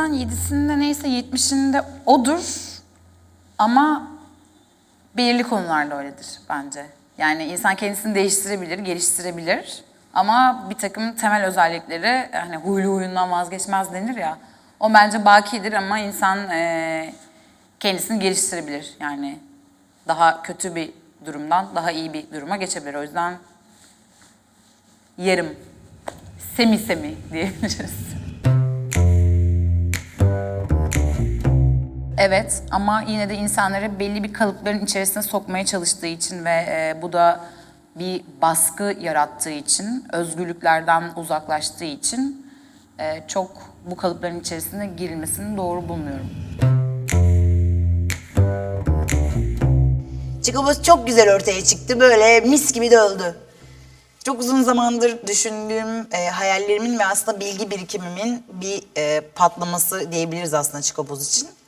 insan yedisinde neyse yetmişinde odur ama belirli konularda öyledir bence. Yani insan kendisini değiştirebilir, geliştirebilir ama bir takım temel özellikleri hani huylu huyundan vazgeçmez denir ya. O bence bakidir ama insan eee, kendisini geliştirebilir. Yani daha kötü bir durumdan daha iyi bir duruma geçebilir. O yüzden yarım, semi semi diyebiliriz. Evet ama yine de insanları belli bir kalıpların içerisine sokmaya çalıştığı için ve e, bu da bir baskı yarattığı için, özgürlüklerden uzaklaştığı için e, çok bu kalıpların içerisine girilmesini doğru bulmuyorum. Çıkımız çok güzel ortaya çıktı. Böyle mis gibi döldü. Çok uzun zamandır düşündüğüm e, hayallerimin ve aslında bilgi birikimimin bir e, patlaması diyebiliriz aslında Çikopoz için.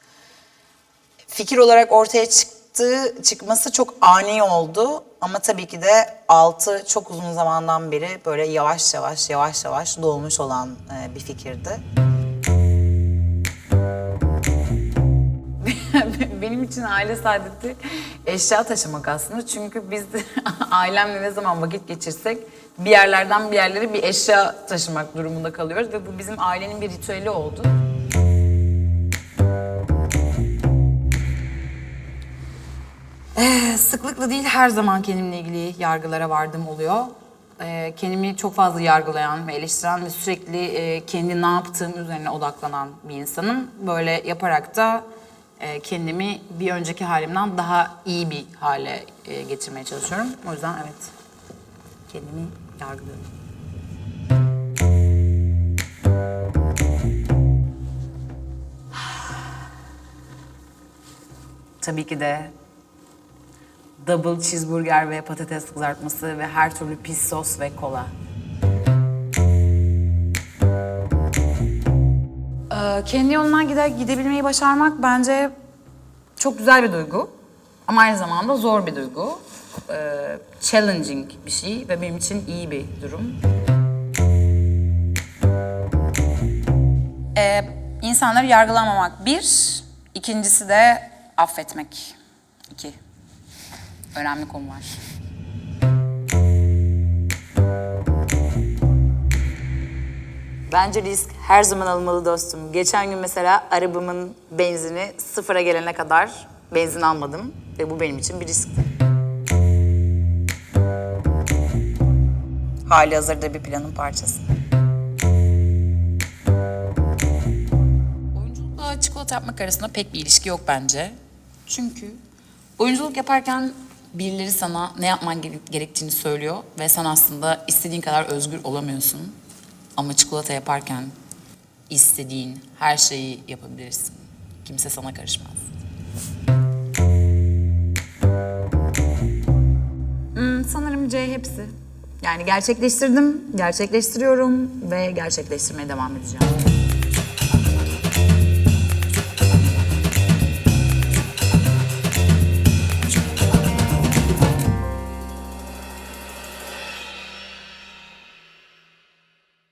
Fikir olarak ortaya çıktı, çıkması çok ani oldu. Ama tabii ki de altı çok uzun zamandan beri böyle yavaş yavaş yavaş yavaş doğmuş olan e, bir fikirdi. Benim için aile saadeti eşya taşımak aslında. Çünkü biz ailemle ne zaman vakit geçirsek bir yerlerden bir yerlere bir eşya taşımak durumunda kalıyoruz. Ve bu bizim ailenin bir ritüeli oldu. Ee, sıklıkla değil her zaman kendimle ilgili yargılara vardım oluyor. Ee, kendimi çok fazla yargılayan ve eleştiren ve sürekli e, kendi ne yaptığım üzerine odaklanan bir insanım. Böyle yaparak da e, kendimi bir önceki halimden daha iyi bir hale e, getirmeye çalışıyorum. O yüzden evet kendimi yargılıyorum. Tabii ki de double cheeseburger ve patates kızartması ve her türlü pis sos ve kola. Ee, kendi yolundan gider gidebilmeyi başarmak bence çok güzel bir duygu. Ama aynı zamanda zor bir duygu. Ee, challenging bir şey ve benim için iyi bir durum. Ee, insanları yargılamamak bir, ikincisi de affetmek. İki. Önemli konular. Bence risk her zaman alınmalı dostum. Geçen gün mesela arabamın benzini sıfıra gelene kadar benzin almadım ve bu benim için bir riskti. Hali hazırda bir planın parçası. Oyunculukla çikolata yapmak arasında pek bir ilişki yok bence. Çünkü oyunculuk yaparken birileri sana ne yapman gere- gerektiğini söylüyor ve sen aslında istediğin kadar özgür olamıyorsun. Ama çikolata yaparken istediğin her şeyi yapabilirsin. Kimse sana karışmaz. Hmm, sanırım C hepsi. Yani gerçekleştirdim, gerçekleştiriyorum ve gerçekleştirmeye devam edeceğim.